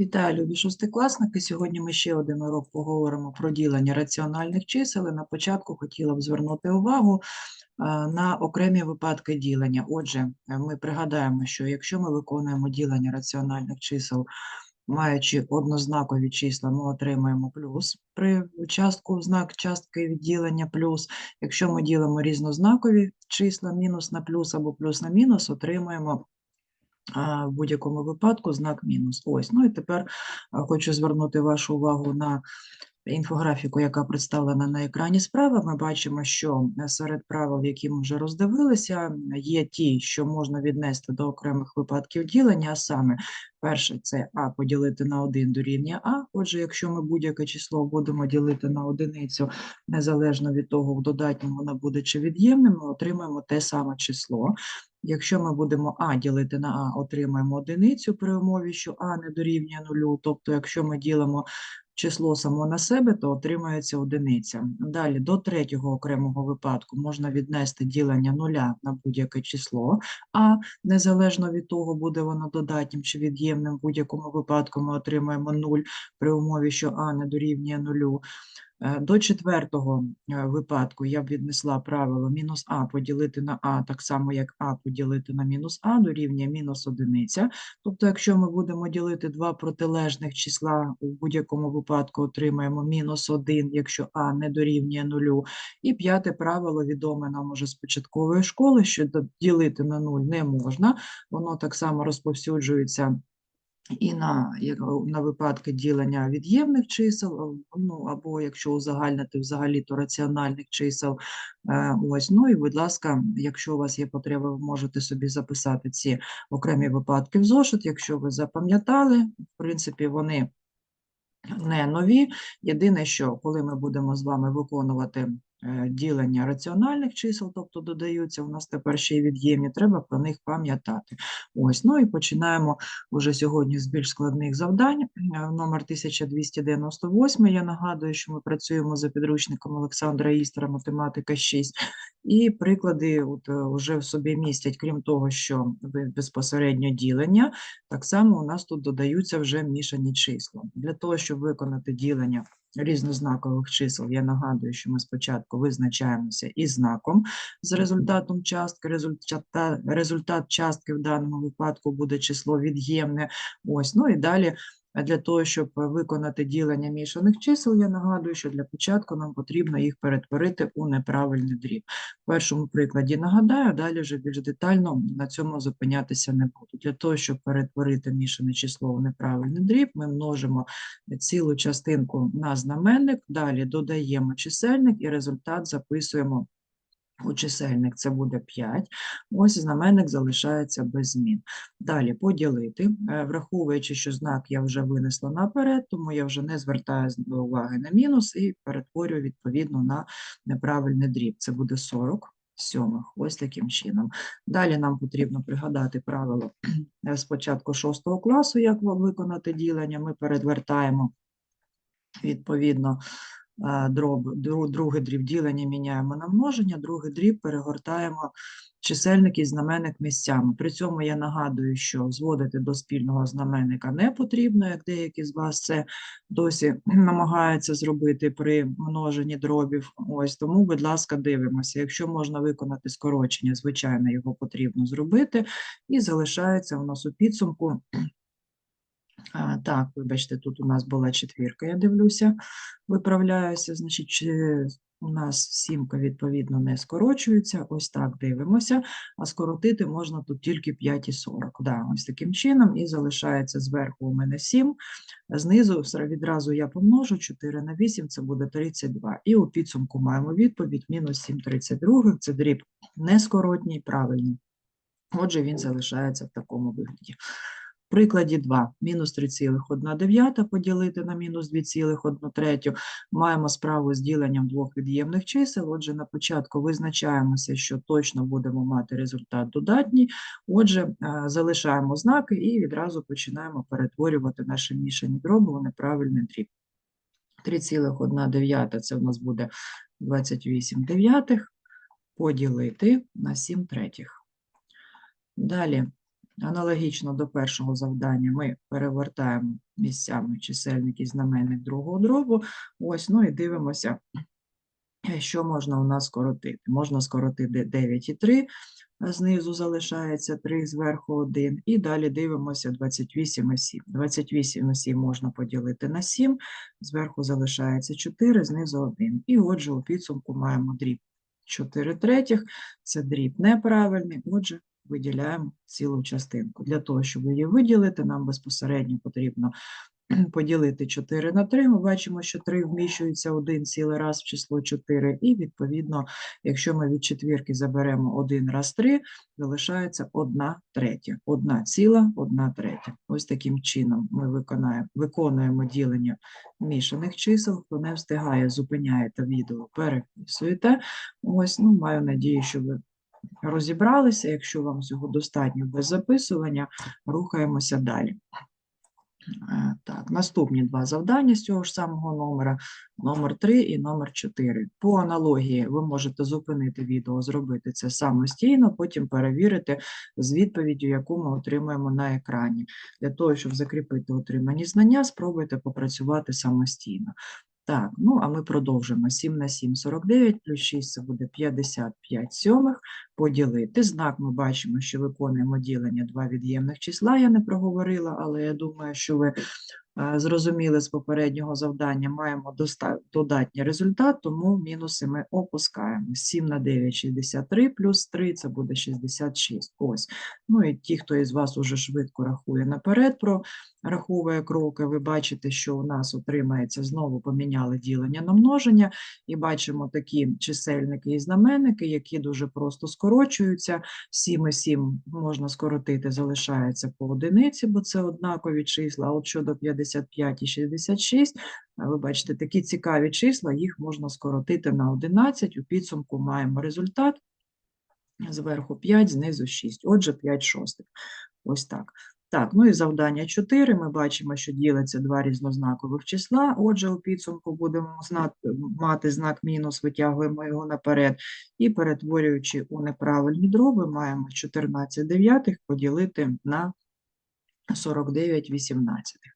Вітаю, любі шостикласники. Сьогодні ми ще один урок поговоримо про ділення раціональних чисел. І на початку хотіла б звернути увагу на окремі випадки ділення. Отже, е, ми пригадаємо, що якщо ми виконуємо ділення раціональних чисел, маючи однознакові числа, ми отримаємо плюс при частку знак частки відділення плюс. Якщо ми ділимо різнознакові числа, мінус на плюс або плюс на мінус, отримаємо в будь-якому випадку знак мінус. Ось. Ну і тепер хочу звернути вашу увагу на інфографіку, яка представлена на екрані справа. Ми бачимо, що е, серед правил, які ми вже роздивилися, є ті, що можна віднести до окремих випадків ділення, а саме перше це а поділити на 1 дорівнює а. Отже, якщо ми будь-яке число будемо ділити на одиницю, незалежно від того, в додатньому воно буде чи від'ємним, ми отримаємо те саме число. Якщо ми будемо а ділити на а, отримаємо одиницю при умові, що а не дорівнює нулю. Тобто, якщо ми ділимо число само на себе, то отримається одиниця. Далі до третього окремого випадку можна віднести ділення нуля на будь-яке число, а незалежно від того, буде воно додатнім чи від'ємним, в будь-якому випадку ми отримаємо 0 при умові, що а не дорівнює нулю. Е, До четвертого е, випадку я б віднесла правило мінус а поділити на а, так само як а поділити на мінус а дорівнює мінус одиниця. Тобто, якщо ми будемо ділити два протилежних числа, у будь-якому випадку отримаємо мінус 1, якщо а не дорівнює нулю. І п'яте правило відоме нам уже з початкової школи, що ділити на 0 не можна. Воно так само розповсюджується і на, як- на випадки ділення від'ємних чисел, ну або якщо узагальнити взагалі, то раціональних чисел. Е, Ось, ну і будь ласка, якщо у вас є потреба, ви можете собі записати ці окремі випадки в зошит. Якщо ви запам'ятали, в принципі, вони не нові. Єдине, що коли ми будемо з вами виконувати е, ділення раціональних чисел, тобто додаються, у нас тепер ще й від'ємні, треба про них пам'ятати. Ось, ну і починаємо уже сьогодні з більш складних завдань. Е, Номер 1298. Я нагадую, що ми працюємо за підручником Олександра Істера «Математика 6». І приклади от, е, вже в собі містять, крім того, що безпосередньо ділення, так само у нас тут додаються вже мішані числа. Для того, щоб виконати ділення різнознакових чисел, я нагадую, що ми спочатку визначаємося із знаком з результатом частки. Результат, результат частки в даному випадку буде число від'ємне. Ось, ну і далі. Для того, щоб виконати ділення мішаних чисел, я нагадую, що для початку нам потрібно їх перетворити у неправильний дріб. В першому прикладі нагадаю, далі вже більш детально на цьому зупинятися не буду. Для того, щоб перетворити мішане число у неправильний дріб, ми множимо цілу частинку на знаменник, далі додаємо чисельник і результат записуємо у чисельник. Це буде 5. Ось знаменник залишається без змін. Далі поділити, Е, враховуючи, що знак я вже винесла наперед, тому я вже не звертаю уваги на мінус і перетворюю відповідно на неправильний дріб. Це буде 40 сьомих. Ось таким чином. Далі нам потрібно пригадати правило спочатку 6 класу, як ви- виконати ділення. Ми передвертаємо відповідно дроб, дру- другий дріб ділення міняємо на множення, другий дріб перегортаємо чисельник і знаменник місцями. При цьому я нагадую, що зводити до спільного знаменника не потрібно, як деякі з вас це досі намагаються зробити при множенні дробів. Ось тому, будь ласка, дивимося. Якщо можна виконати скорочення, звичайно, його потрібно зробити. І залишається у нас у підсумку. Так, вибачте, тут у нас була четвірка, я дивлюся, виправляюся. Значить, чи- у нас сімка, відповідно, не скорочується. Ось так дивимося. А скоротити можна тут тільки 5 і 40. Да, ось таким чином. І залишається зверху у мене 7. Знизу відразу я помножу 4 на 8, це буде 32. І у підсумку маємо відповідь мінус 7 32. Це дріб нескоротній, правильний. Отже, він залишається в такому вигляді. Прикладі 2. Мінус 3,1 поділити на мінус 2,1 Маємо справу з діленням двох від'ємних чисел. Отже, на початку визначаємося, що точно будемо мати результат додатній. Отже, е, залишаємо знаки і відразу починаємо перетворювати наші мішані дроби у неправильний дріб. 3,1 це в нас буде 28 дев'ятих поділити на 7 третіх. Далі Аналогічно до першого завдання ми перевертаємо місцями чисельник і знаменник другого дробу. Ось, ну і дивимося, що можна у нас скоротити. Можна скоротити 9,3, а знизу залишається 3, зверху 1, і далі дивимося 28,7. 28,7 можна поділити на 7, зверху залишається 4, знизу 1. І отже, у підсумку маємо дріб 4 третіх, це дріб неправильний, отже, виділяємо цілу частинку. Для того, щоб її виділити, нам безпосередньо потрібно поділити 4 на 3. Ми бачимо, що 3 вміщується один цілий раз в число 4, і відповідно, якщо ми від четвірки заберемо один раз 3, залишається 1 третя. 1 ціла, 1 третя. Ось таким чином ми виконаємо, виконуємо ділення мішаних чисел. Хто не встигає, зупиняєте відео, переписуєте. Ось, ну, маю надію, що ви розібралися. Якщо вам цього достатньо без записування, рухаємося далі. Е, Так, наступні два завдання з цього ж самого номера, номер 3 і номер 4. По аналогії ви можете зупинити відео, зробити це самостійно, потім перевірити з відповіддю, яку ми отримаємо на екрані. Для того, щоб закріпити отримані знання, спробуйте попрацювати самостійно. Так, ну а ми продовжимо. 7 на 7 – 49, плюс 6 – це буде 55 сьомих. Поділити. Знак ми бачимо, що виконуємо ділення два від'ємних числа, я не проговорила, але я думаю, що ви зрозуміли з попереднього завдання, маємо додатній результат, тому мінуси ми опускаємо. 7 на 9 – 63, плюс 3 – це буде 66. Ось. Ну і ті, хто із вас уже швидко рахує наперед, прораховує кроки, ви бачите, що у нас отримається, знову поміняли ділення на множення, і бачимо такі чисельники і знаменники, які дуже просто скорочуються. 7 і 7 можна скоротити, залишається по одиниці, бо це однакові числа. От щодо 55 і 66, ви бачите, такі цікаві числа, їх можна скоротити на 11. У підсумку маємо результат. Зверху 5, знизу 6. Отже, 5 шостих. Ось так. Так, ну і завдання 4. Ми бачимо, що ділиться два різнознакових числа. Отже, у підсумку будемо знати, мати знак мінус, витягуємо його наперед. І перетворюючи у неправильні дроби, маємо 14 дев'ятих поділити на 49 вісімнадцятих.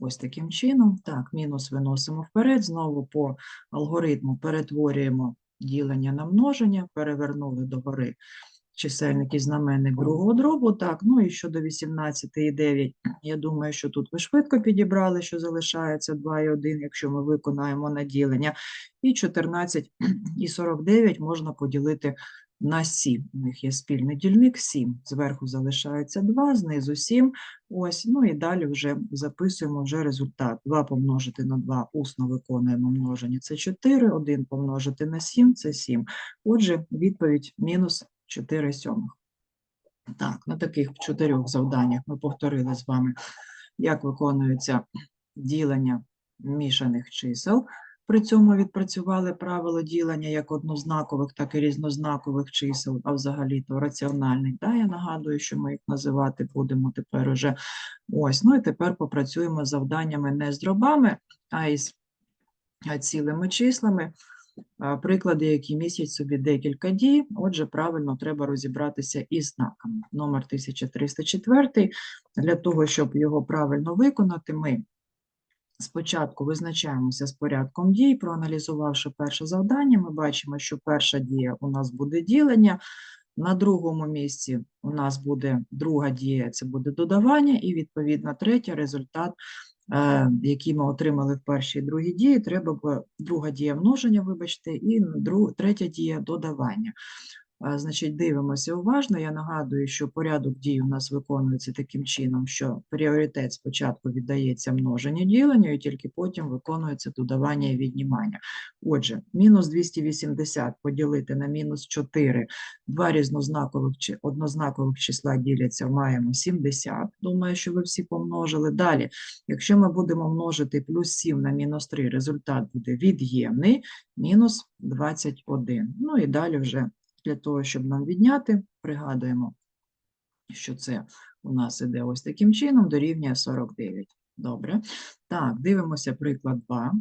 Ось таким чином. Так, мінус виносимо вперед. Знову по алгоритму перетворюємо ділення на множення, перевернули догори чисельник і знаменник другого дробу. Так, ну і щодо 18 і 9, я думаю, що тут ви швидко підібрали, що залишається 2 і 1, якщо ми виконаємо на ділення. І 14 і 49 можна поділити на 7. У них є спільний дільник 7. Зверху залишається 2, знизу 7. Ось, ну і далі вже записуємо вже результат. 2 помножити на 2 усно виконуємо множення. Це 4, 1 помножити на 7 – це 7. Отже, відповідь мінус 4 сьомих. Так, на таких чотирьох завданнях ми повторили з вами, як виконується ділення мішаних чисел. При цьому відпрацювали правило ділення як однознакових, так і різнознакових чисел, а взагалі-то раціональних. Да, я нагадую, що ми їх називати будемо тепер уже. Ось, ну і тепер попрацюємо з завданнями не з дробами, а із цілими числами. Приклади, які містять собі декілька дій, отже, правильно треба розібратися із знаками. Номер 1304. Для того, щоб його правильно виконати, ми спочатку визначаємося з порядком дій, проаналізувавши перше завдання, ми бачимо, що перша дія у нас буде ділення, на другому місці у нас буде друга дія, це буде додавання, і відповідно третя результат, е, який ми отримали в першій і другій дії, треба друга дія множення, вибачте, і друг, третя дія додавання. Значить, дивимося уважно. Я нагадую, що порядок дій у нас виконується таким чином, що пріоритет спочатку віддається множенню діленню, і тільки потім виконується додавання і віднімання. Отже, мінус 280 поділити на мінус 4, два різнознакових чи однознакових числа діляться, маємо 70. Думаю, що ви всі помножили. Далі, якщо ми будемо множити плюс 7 на мінус 3, результат буде від'ємний, мінус 21. Ну і далі вже для того, щоб нам відняти, пригадуємо, що це у нас іде ось таким чином, дорівнює 49. Добре. Так, дивимося приклад 2.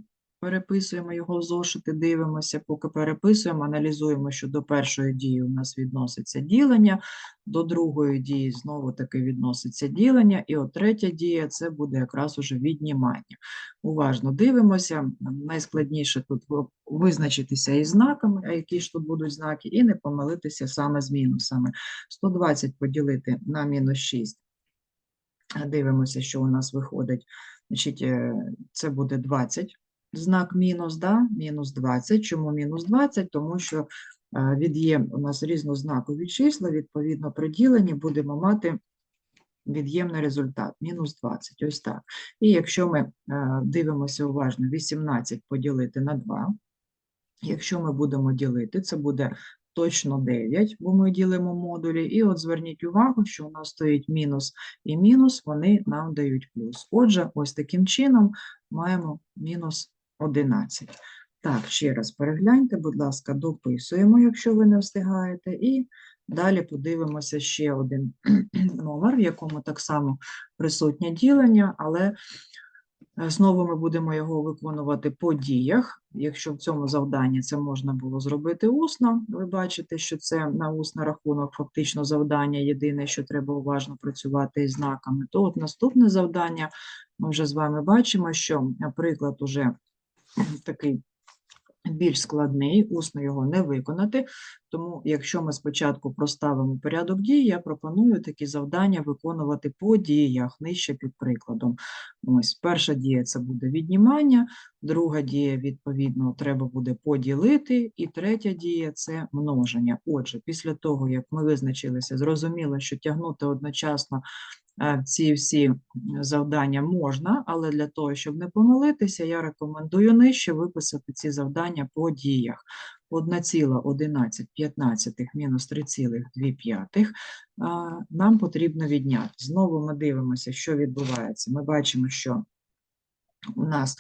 Переписуємо його в зошити, дивимося, поки переписуємо, аналізуємо, що до першої дії у нас відноситься ділення, до другої дії знову таки відноситься ділення, і от третя дія це буде якраз уже віднімання. Уважно дивимося. Найскладніше тут визначитися із знаками, а які ж тут будуть знаки, і не помилитися саме з мінусами. 120 поділити на мінус 6. Дивимося, що у нас виходить. Значить, е, це буде 20, знак мінус, да? мінус 20. Чому мінус 20? Тому що е, від'єм у нас різнознакові числа, відповідно, при діленні будемо мати від'ємний результат, мінус 20, ось так. І якщо ми е, дивимося уважно, 18 поділити на 2, якщо ми будемо ділити, це буде точно 9, бо ми ділимо модулі. І от зверніть увагу, що у нас стоїть мінус і мінус, вони нам дають плюс. Отже, ось таким чином маємо мінус 11. Так, ще раз перегляньте, будь ласка, дописуємо, якщо ви не встигаєте, і далі подивимося ще один номер, в якому так само присутнє ділення, але е, знову ми будемо його виконувати по діях. Якщо в цьому завданні це можна було зробити усно, ви бачите, що це на усний рахунок фактично завдання єдине, що треба уважно працювати із знаками, то от наступне завдання ми вже з вами бачимо, що наприклад, уже такий більш складний, усно його не виконати. Тому, якщо ми спочатку проставимо порядок дій, я пропоную такі завдання виконувати по діях, нижче під прикладом. Ось перша дія це буде віднімання, друга дія, відповідно, треба буде поділити, і третя дія це множення. Отже, після того, як ми визначилися, зрозуміло, що тягнути одночасно ці всі завдання можна, але для того, щоб не помилитися, я рекомендую нижче виписати ці завдання по діях. 1,1115 мінус 3,2 а, нам потрібно відняти. Знову ми дивимося, що відбувається. Ми бачимо, що у нас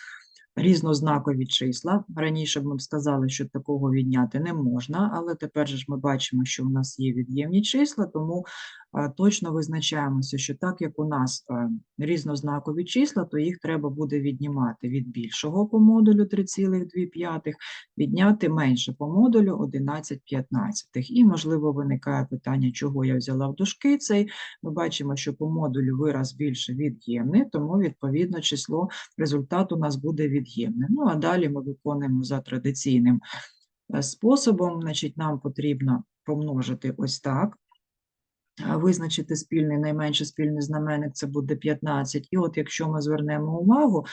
різнознакові числа. Раніше б ми сказали, що такого відняти не можна, але тепер ж ми бачимо, що у нас є від'ємні числа, тому точно визначаємося, що так як у нас різнознакові числа, то їх треба буде віднімати від більшого по модулю 3,2, відняти менше по модулю 11 п'ятнадцятих. І, можливо, виникає питання, чого я взяла в дужки цей. Ми бачимо, що по модулю вираз більше від'ємний, тому, відповідно, число результат у нас буде від'ємне. Ну, а далі ми виконуємо за традиційним е, способом. Значить, нам потрібно помножити ось так. Визначити спільний, найменший спільний знаменник це буде 15. І от якщо ми звернемо увагу,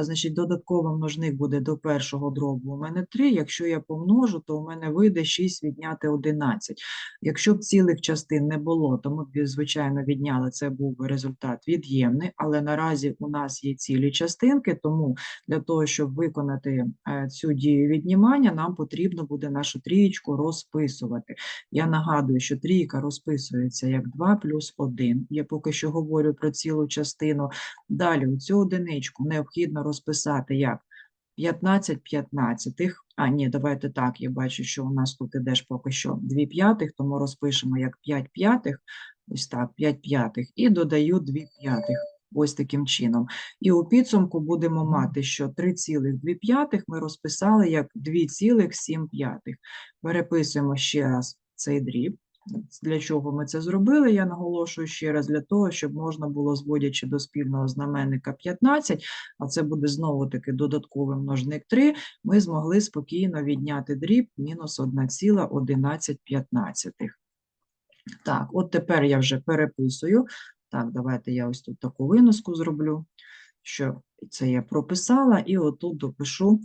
значить додатковий множник буде до першого дробу у мене 3. Якщо я помножу, то у мене вийде 6 відняти 11. Якщо б цілих частин не було, то ми б, звичайно, відняли, це був би результат від'ємний, але наразі у нас є цілі частинки, тому для того, щоб виконати е, цю дію віднімання, нам потрібно буде нашу трієчку розписувати. Я нагадую, що трійка розписується як 2 плюс 1. Я поки що говорю про цілу частину. Далі цю одиничку необхідно розписати як 15 п'ятнадцятих. А, ні, давайте так, я бачу, що у нас тут іде ж поки що 2 п'ятих, тому розпишемо як 5 п'ятих, ось так, 5 п'ятих, і додаю 2 п'ятих. Ось таким чином. І у підсумку будемо мати, що 3,2 ми розписали як 2,7. Переписуємо ще раз цей дріб. Для чого ми це зробили? Я наголошую ще раз для того, щоб можна було, зводячи до спільного знаменника 15, а це буде знову-таки додатковий множник 3, ми змогли спокійно відняти дріб мінус 1,11. Так, от тепер я вже переписую. Так, давайте я ось тут таку виноску зроблю, що це я прописала, і отут допишу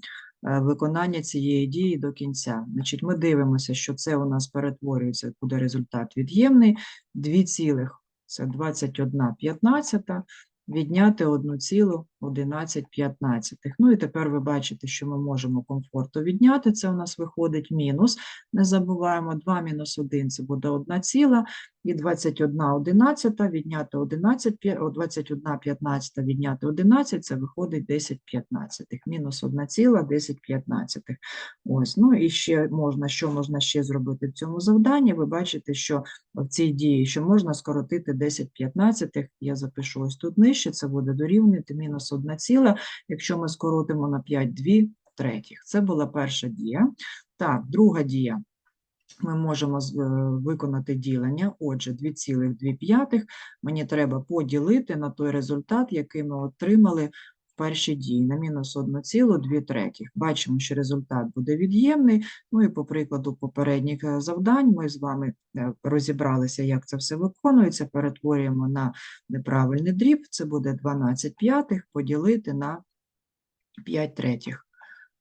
Е, виконання цієї дії до кінця. Значить, Ми дивимося, що це у нас перетворюється, буде результат від'ємний Дві цілих це 21,15, відняти 1,15. 11,15. Ну і тепер ви бачите, що ми можемо комфортно відняти. Це у нас виходить мінус. Не забуваємо 2 мінус 1 це буде 1 ціла, і 21 одинадцята відняти 11, 21 15 відняти 11, це виходить 10 15, мінус 1 ціла 10 15. Ось, ну і ще можна, що можна ще зробити в цьому завданні, ви бачите, що в цій дії, що можна скоротити 10 15, я запишу ось тут нижче, це буде дорівнювати мінус 1 ціла. Якщо ми скоротимо на 5 2, третіх. Це була перша дія. Так, друга дія. Ми можемо е, виконати ділення. Отже, 2,2 мені треба поділити на той результат, який ми отримали в першій дії, на мінус 1,2 третіх. Бачимо, що результат буде від'ємний. Ну і по прикладу попередніх е, завдань ми з вами е, розібралися, як це все виконується. Перетворюємо на неправильний дріб. Це буде 12 п'ятих поділити на 5 третіх.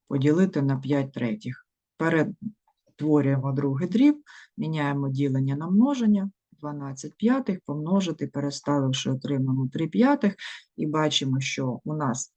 Поділити на 5 третіх. Перетворюємо другий дріб, міняємо ділення на множення. 12 п'ятих помножити, переставивши, отримаємо 3 п'ятих, і бачимо, що у нас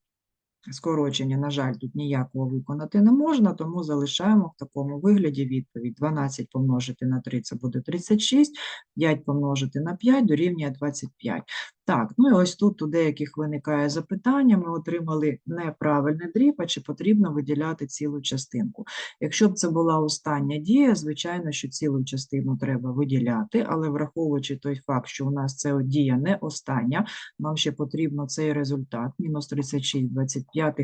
скорочення, на жаль, тут ніякого виконати не можна, тому залишаємо в такому вигляді відповідь. 12 помножити на 3 – це буде 36, 5 помножити на 5 дорівнює 25. Так, ну і ось тут у деяких виникає запитання, ми отримали неправильний дріб, чи потрібно виділяти цілу частинку. Якщо б це була остання дія, звичайно, що цілу частину треба виділяти, але враховуючи той факт, що у нас це дія не остання, нам ще потрібно цей результат, мінус 36 25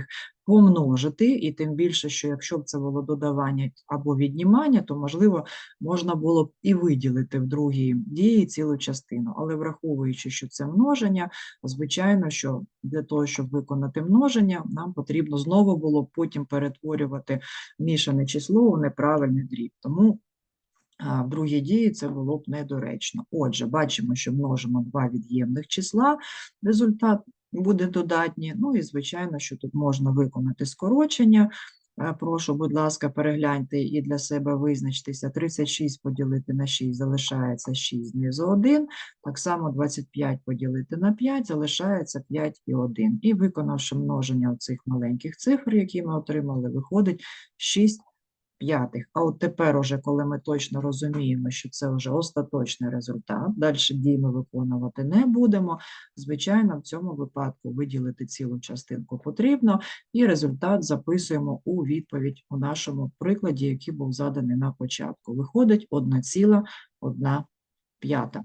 помножити, і тим більше, що якщо б це було додавання або віднімання, то, можливо, можна було б і виділити в другій дії цілу частину. Але враховуючи, що це множення, звичайно, що для того, щоб виконати множення, нам потрібно знову було потім перетворювати мішане число у неправильний дріб. Тому в другій дії це було б недоречно. Отже, бачимо, що множимо два від'ємних числа, результат буде додатній. Ну і звичайно, що тут можна виконати скорочення. Прошу, будь ласка, перегляньте і для себе визначтеся. 36 поділити на 6 залишається 6 знизу 1. Так само 25 поділити на 5 залишається 5 і 1. І виконавши множення цих маленьких цифр, які ми отримали, виходить 6 п'ятих. А от тепер, уже, коли ми точно розуміємо, що це вже остаточний результат, далі дій ми виконувати не будемо. Звичайно, в цьому випадку виділити цілу частинку потрібно, і результат записуємо у відповідь у нашому прикладі, який був заданий на початку. Виходить 1,1 п'ята.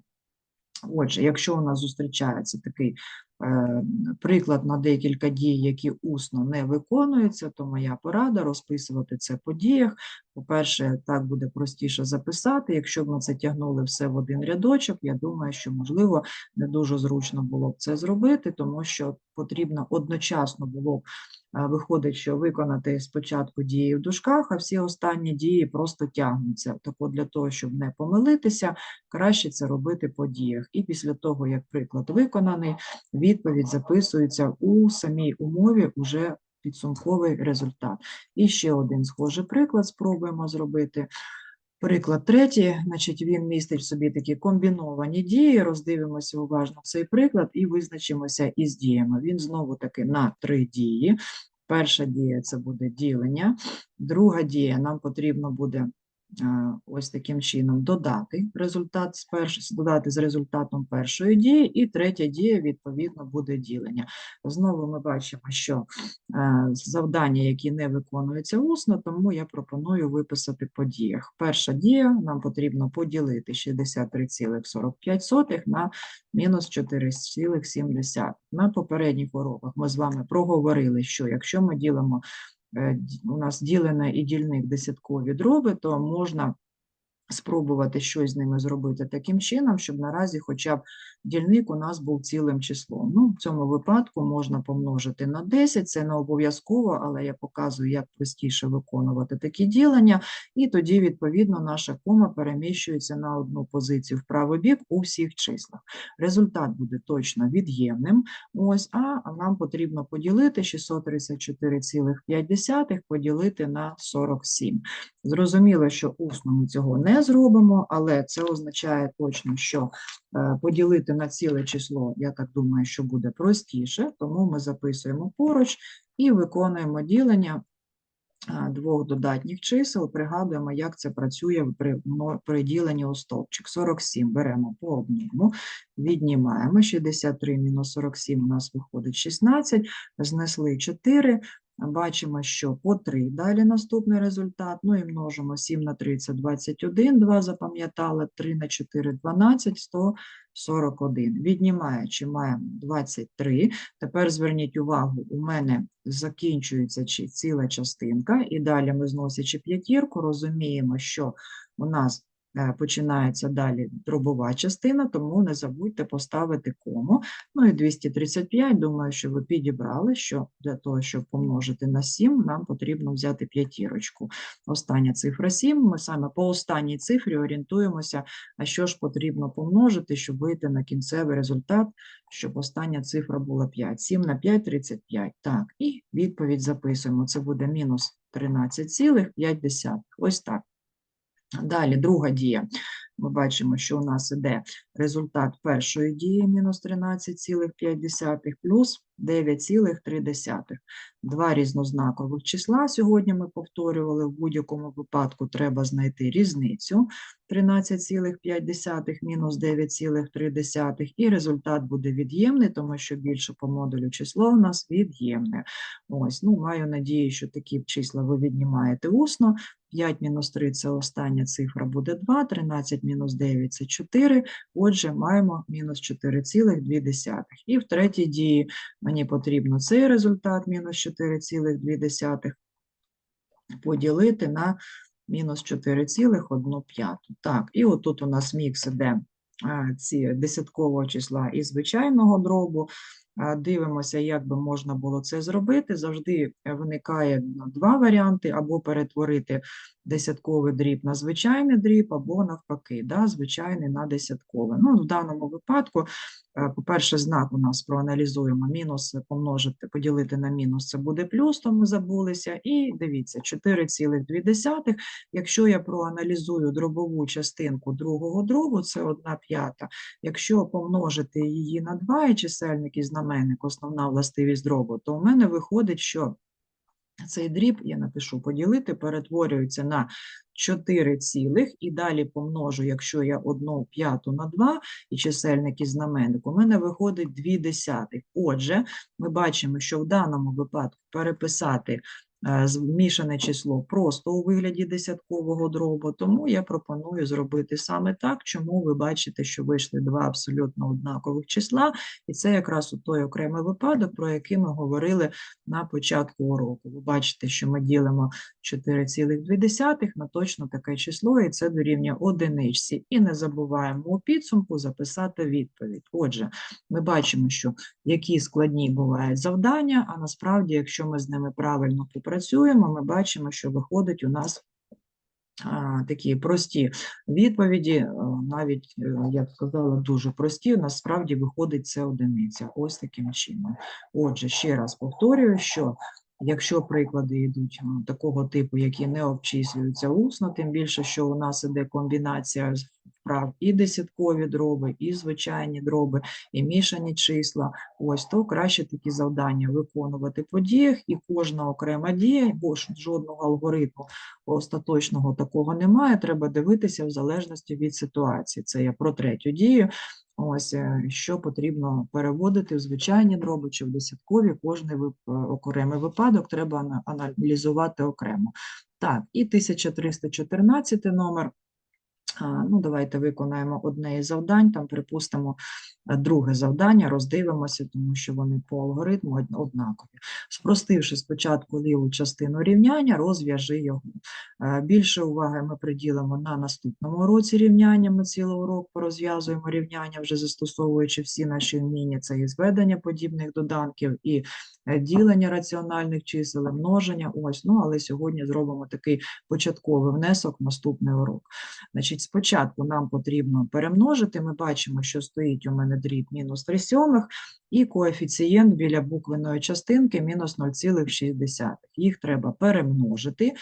Отже, якщо у нас зустрічається такий е, приклад на декілька дій, які усно не виконуються, то моя порада розписувати це по діях. По-перше, так буде простіше записати. Якщо б ми це тягнули все в один рядочок, я думаю, що, можливо, не дуже зручно було б це зробити, тому що потрібно одночасно було б виходить, що виконати спочатку дії в дужках, а всі останні дії просто тягнуться. Так от для того, щоб не помилитися, краще це робити по діях. І після того, як приклад виконаний, відповідь записується у самій умові уже підсумковий результат. І ще один схожий приклад спробуємо зробити. Приклад третій, значить, він містить в собі такі комбіновані дії. Роздивимося уважно цей приклад і визначимося із діями. Він знову таки на три дії. Перша дія це буде ділення, друга дія нам потрібно буде ось таким чином додати результат з перш... додати з результатом першої дії, і третя дія, відповідно, буде ділення. Знову ми бачимо, що е, завдання, які не виконуються усно, тому я пропоную виписати по діях. Перша дія нам потрібно поділити 63,45 на мінус 4,7. На попередніх уроках ми з вами проговорили, що якщо ми ділимо е, ді- у нас ділене і дільник десяткові дроби, то можна спробувати щось з ними зробити таким чином, щоб наразі хоча б дільник у нас був цілим числом. Ну, в цьому випадку можна помножити на 10, це не обов'язково, але я показую, як простіше виконувати такі ділення, і тоді, відповідно, наша кома переміщується на одну позицію в правий бік у всіх числах. Результат буде точно від'ємним. Ось, а нам потрібно поділити 634,5 поділити на 47. Зрозуміло, що усно ми цього не зробимо, але це означає точно, що е, на ціле число, я так думаю, що буде простіше, тому ми записуємо поруч і виконуємо ділення двох додатніх чисел. Пригадуємо, як це працює при, при діленні у стовпчик. 47 беремо по одному, віднімаємо. 63 мінус 47 у нас виходить 16, знесли 4, Бачимо, що по 3 далі наступний результат. Ну і множимо 7 на 3 – це 21, 2 запам'ятали, 3 на 4 – 12, 141. Віднімаючи, маємо 23. Тепер зверніть увагу, у мене закінчується чи- ціла частинка, і далі ми зносячи п'ятірку, розуміємо, що у нас починається далі дробова частина, тому не забудьте поставити кому. Ну і 235, думаю, що ви підібрали, що для того, щоб помножити на 7, нам потрібно взяти п'ятірочку. Остання цифра 7, ми саме по останній цифрі орієнтуємося, а що ж потрібно помножити, щоб вийти на кінцевий результат, щоб остання цифра була 5. 7 на 5 – 35. Так, і відповідь записуємо. Це буде мінус 13,5. Ось так. Далі, друга дія. Ми бачимо, що у нас іде результат першої дії мінус 13,5 плюс 9,3. Два різнознакових числа сьогодні ми повторювали. В будь-якому випадку треба знайти різницю 13,5 мінус 9,3. І результат буде від'ємний, тому що більше по модулю число у нас від'ємне. Ось, ну, маю надію, що такі числа ви віднімаєте усно. 5 мінус 3 – це остання цифра буде 2, 13 мінус 9 – це 4, отже, маємо мінус 4,2. І в третій дії мені потрібно цей результат мінус 4,2 поділити на мінус 4,1. Так, і отут у нас мікс іде ці десяткового числа і звичайного дробу. Дивимося, як би можна було це зробити. Завжди виникає два варіанти: або перетворити десятковий дріб на звичайний дріб, або навпаки, да, звичайний на десятковий. Ну, в даному випадку, по-перше, знак у нас проаналізуємо, мінус помножити, поділити на мінус, це буде плюс, то ми забулися. І дивіться, 4,2. Якщо я проаналізую дробову частинку другого дробу, це 1 п'ята. Якщо помножити її на 2 і чисельник і знаменник, основна властивість дробу, то у мене виходить, що цей дріб, я напишу поділити, перетворюється на 4 цілих і далі помножу, якщо я 1 п'яту на 2 і чисельник і знаменник, у мене виходить 2 десятих. Отже, ми бачимо, що в даному випадку переписати змішане число просто у вигляді десяткового дробу, тому я пропоную зробити саме так, чому ви бачите, що вийшли два абсолютно однакових числа, і це якраз у той окремий випадок, про який ми говорили на початку уроку. Ви бачите, що ми ділимо 4,2 на точно таке число, і це дорівнює одиничці. І не забуваємо у підсумку записати відповідь. Отже, ми бачимо, що які складні бувають завдання, а насправді, якщо ми з ними правильно попрацюємо, ми бачимо, що виходить у нас такі прості відповіді, е, навіть, е, я б сказала, дуже прості, насправді виходить це одиниця, ось таким чином. Отже, ще раз повторюю, що якщо приклади йдуть такого типу, які не обчислюються усно, тим більше, що у нас іде комбінація вправ і десяткові дроби, і звичайні дроби, і мішані числа, ось то краще такі завдання виконувати по діях, і кожна окрема дія, бо жодного алгоритму остаточного такого немає, треба дивитися в залежності від ситуації. Це я про третю дію. Ось е, що потрібно переводити в звичайні дроби чи в десяткові, кожний е, окремий випадок треба аналізувати окремо. Так, і 1314 номер. Ну, давайте виконаємо одне із завдань, там припустимо е, друге завдання, роздивимося, тому що вони по алгоритму однакові. Спростивши спочатку ліву частину рівняння, розв'яжи його. Е, Більше уваги ми приділимо на наступному уроці рівняння. Ми цілий урок порозв'язуємо рівняння, вже застосовуючи всі наші вміння. Це і зведення подібних доданків, і е, ділення раціональних чисел, множення. Ось, ну, але сьогодні зробимо такий початковий внесок в наступний урок. Значить, спочатку нам потрібно перемножити. Ми бачимо, що стоїть у мене дріб мінус 3 сьомих, і коефіцієнт біля буквеної частинки мінус 0,6. Їх треба перемножити,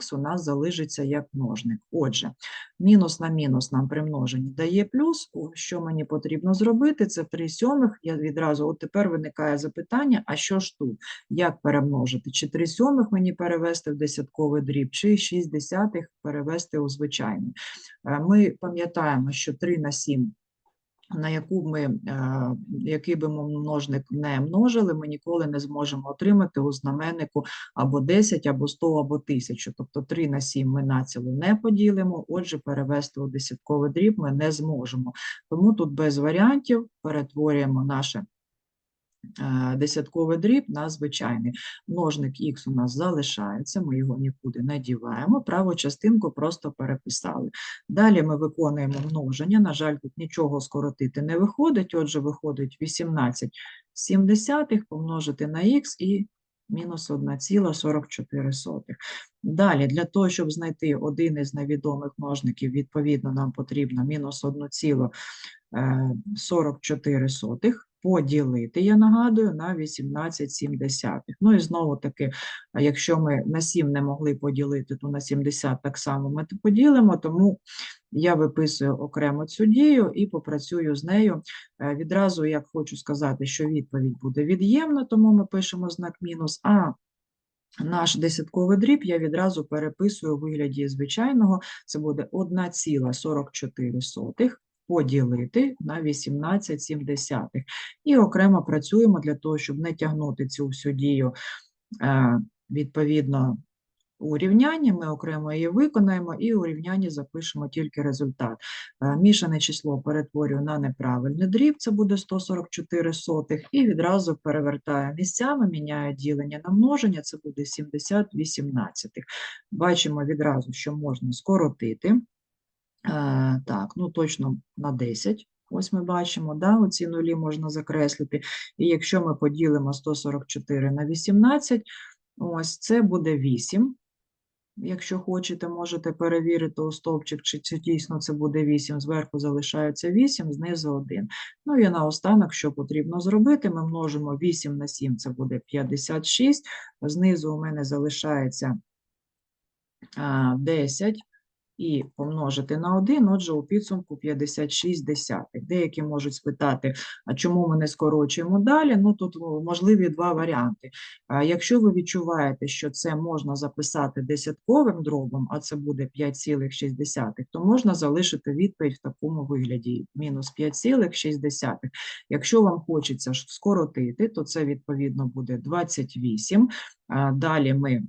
х у нас залишиться як множник. Отже, мінус на мінус нам при множенні дає плюс. Що мені потрібно зробити? Це 3 сьомих. Я відразу, от тепер виникає запитання, а що ж тут? Як перемножити? Чи 3 сьомих мені перевести в десятковий дріб, чи 6 десятих перевести у звичайний? Е, Ми пам'ятаємо, що 3 на 7 на яку ми, е, який би ми множник не множили, ми ніколи не зможемо отримати у знаменнику або 10, або 100, або 1000. Тобто 3 на 7 ми націло не поділимо, отже, перевести у десятковий дріб ми не зможемо. Тому тут без варіантів перетворюємо наше десятковий дріб на звичайний. Множник х у нас залишається, ми його нікуди не діваємо, праву частинку просто переписали. Далі ми виконуємо множення, на жаль, тут нічого скоротити не виходить, отже, виходить 18 сімдесятих помножити на х і мінус 1,44. Далі, для того, щоб знайти один із невідомих множників, відповідно, нам потрібно мінус 1,44 поділити, я нагадую, на 18,7. Ну і знову таки, якщо ми на 7 не могли поділити, то на 70 так само ми поділимо, тому я виписую окремо цю дію і попрацюю з нею. Е, Відразу як хочу сказати, що відповідь буде від'ємна, тому ми пишемо знак мінус, а наш десятковий дріб я відразу переписую у вигляді звичайного, це буде 1,44 поділити на 18,7. І окремо працюємо для того, щоб не тягнути цю всю дію е, відповідно у рівнянні, ми окремо її виконаємо, і у запишемо тільки результат. Е, Мішане число перетворюю на неправильний дріб, це буде 144 сотих, і відразу перевертаю місцями, міняю ділення на множення, це буде 70 18. Бачимо відразу, що можна скоротити. Е, Так, ну точно на 10. Ось ми бачимо, да, оці нулі можна закреслити. І якщо ми поділимо 144 на 18, ось це буде 8. Якщо хочете, можете перевірити у стовпчик, чи це дійсно це буде 8, зверху залишається 8, знизу 1. Ну і наостанок, що потрібно зробити, ми множимо 8 на 7, це буде 56, знизу у мене залишається 10 і помножити на 1, отже, у підсумку 56 десятих. Деякі можуть спитати, а чому ми не скорочуємо далі? Ну, тут можливі два варіанти. Якщо ви відчуваєте, що це можна записати десятковим дробом, а це буде 5,6, то можна залишити відповідь в такому вигляді – мінус 5,6. Якщо вам хочеться скоротити, то це відповідно буде 28. А Далі ми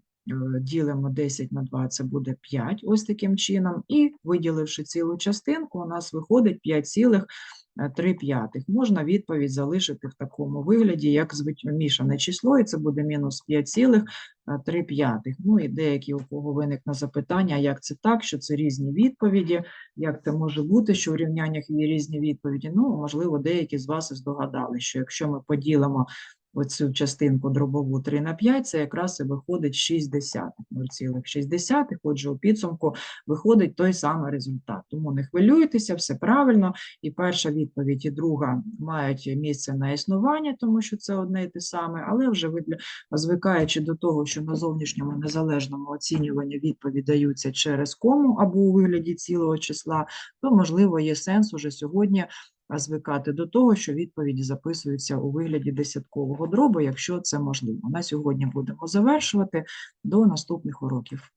ділимо 10 на 2, це буде 5, ось таким чином. І виділивши цілу частинку, у нас виходить 5,3 п'ятих. Можна відповідь залишити в такому вигляді, як мішане число, і це буде мінус 5,3 п'ятих. Ну і деякі, у кого виникне запитання, як це так, що це різні відповіді, як це може бути, що в рівняннях є різні відповіді. Ну, можливо, деякі з вас і здогадали, що якщо ми поділимо оцю частинку дробову 3 на 5, це якраз і виходить 6 десятих, 0,6. Отже, у підсумку виходить той самий результат. Тому не хвилюйтеся, все правильно. І перша відповідь, і друга мають місце на існування, тому що це одне і те саме, але вже ви звикаючи до того, що на зовнішньому незалежному оцінюванні відповідь даються через кому або у вигляді цілого числа, то, можливо, є сенс уже сьогодні звикати до того, що відповіді записуються у вигляді десяткового дробу, якщо це можливо. На сьогодні будемо завершувати. До наступних уроків.